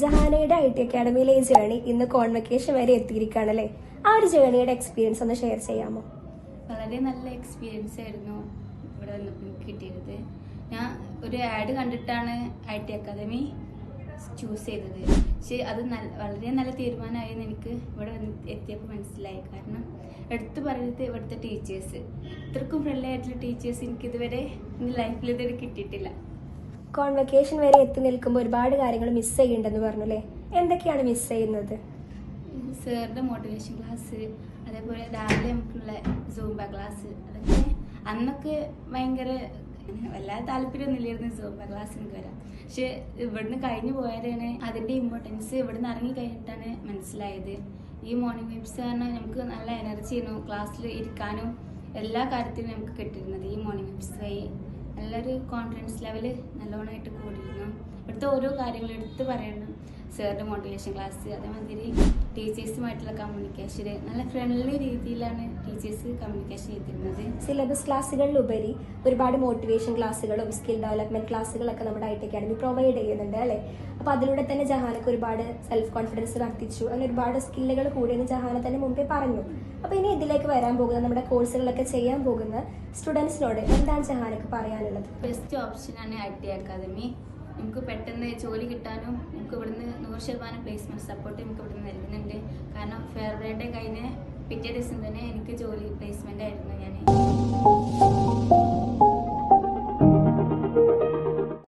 ജഹാനയുടെ I T അക്കാഡമിയിലെ ഈ journey ഇന്ന് convocation വരെ എത്തിയിരിക്കുകയാണല്ലേ? ആ ഒരു ജേണിയുടെ എക്സ്പീരിയൻസ് ഒന്ന് ഷെയർ ചെയ്യാമോ? വളരെ നല്ല എക്സ്പീരിയൻസ് ആയിരുന്നു ഇവിടെ വന്നപ്പോൾ കിട്ടിയത്. ഞാൻ ഒരു ആഡ് കണ്ടിട്ടാണ് ഐ ടി അക്കാദമി ചൂസ് ചെയ്തത്. പക്ഷെ അത് നല്ല വളരെ നല്ല തീരുമാനമായെന്ന് എനിക്ക് ഇവിടെ വന്ന് എത്തിയപ്പോൾ മനസ്സിലായി. കാരണം എടുത്തു പറയുന്നത് ഇവിടുത്തെ ടീച്ചേഴ്സ് ഇത്രക്കും ഫ്രണ്ട്ലി ആയിട്ടുള്ള ടീച്ചേഴ്സ് എനിക്കിതുവരെ ലൈഫിൽ ഇതുവരെ കിട്ടിയിട്ടില്ല. കോൺവെക്കേഷൻ വരെ എത്തി നിൽക്കുമ്പോൾ ഒരുപാട് കാര്യങ്ങൾ മിസ് ചെയ്യുന്നുണ്ടെന്ന് പറഞ്ഞു അല്ലേ എന്തൊക്കെയാണ് മിസ് ചെയ്യുന്നത്? സാറിന്റെ മോട്ടിവേഷൻ ക്ലാസ് അതേപോലെ രാവിലെ നമുക്കുള്ള സൂംബ ക്ലാസ് അതൊക്കെ അന്നൊക്കെ ഭയങ്കര വല്ലാതെ താല്പര്യമൊന്നുമില്ലായിരുന്നു സൂംബ ക്ലാസ്സിനൊക്കെ വരാം പക്ഷെ ഇവിടുന്ന് കഴിഞ്ഞു പോയാലാണ് അതിന്റെ ഇമ്പോർട്ടൻസ് ഇവിടുന്ന് ഇറങ്ങി കഴിഞ്ഞിട്ടാണ് മനസ്സിലായത്. ഈ മോർണിംഗ് വെബ്സ് കാരണം നമുക്ക് നല്ല എനർജി ആയിരുന്നു ക്ലാസ്സിൽ ഇരിക്കാനും എല്ലാ കാര്യത്തിനും നമുക്ക് കിട്ടിയിരുന്നത് ഈ മോർണിംഗ് വെബ്സ് വഴി. നല്ലൊരു കോൺഫിഡൻസ് ലെവൽ നല്ലോണമായിട്ട് കൂടിയിരുന്നു ഇവിടുത്തെ ഓരോ കാര്യങ്ങളും എടുത്ത് പറയണം. സാറിന്റെ മോട്ടിവേഷൻ ക്ലാസ് അതേമാതിരി ടീച്ചേഴ്സുമായിട്ടുള്ള കമ്മ്യൂണിക്കേഷൻ നല്ല ഫ്രണ്ട്ലി രീതിയിലാണ് ടീച്ചേഴ്സ് കമ്മ്യൂണിക്കേഷൻ ചെയ്തിരുന്നത്. സിലബസ് ക്ലാസ്സുകളിലുപരി ഒരുപാട് മോട്ടിവേഷൻ ക്ലാസ്സുകളും സ്കിൽ ഡെവലപ്മെന്റ് ക്ലാസ്സുകളൊക്കെ നമ്മുടെ ഐ ടി അക്കാഡമി പ്രൊവൈഡ് ചെയ്യുന്നുണ്ട് അല്ലേ? അപ്പോൾ അതിലൂടെ തന്നെ ജഹാനക്ക് ഒരുപാട് സെൽഫ് കോൺഫിഡൻസ് വർദ്ധിച്ചു. അങ്ങനെ ഒരുപാട് സ്കില്ലുകൾ കൂടിയെന്ന് ജഹാന തന്നെ മുമ്പേ പറഞ്ഞു. അപ്പോൾ ഇനി ഇതിലേക്ക് വരാൻ പോകുന്ന നമ്മുടെ കോഴ്സുകളൊക്കെ ചെയ്യാൻ പോകുന്ന സ്റ്റുഡൻസിനോട് എന്താണ് ജഹാനക്ക് പറയാനുള്ളത്? ബെസ്റ്റ് ഓപ്ഷനാണ് ഐ ടി അക്കാദമി നമുക്ക് പെട്ടെന്ന് ജോലി കിട്ടാനും നമുക്ക് ഇവിടുന്ന് നൂറ് ശതമാനം പ്ലേസ്മെന്റ് സപ്പോർട്ട് നമുക്ക് ഇവിടുന്ന് നൽകുന്നുണ്ട്. കാരണം ഫെയർ ഫെയർവെയറുടെ കഴിഞ്ഞ പിറ്റേ ദിവസം തന്നെ എനിക്ക് ജോലി പ്ലേസ്മെന്റ് ആയിരുന്നു.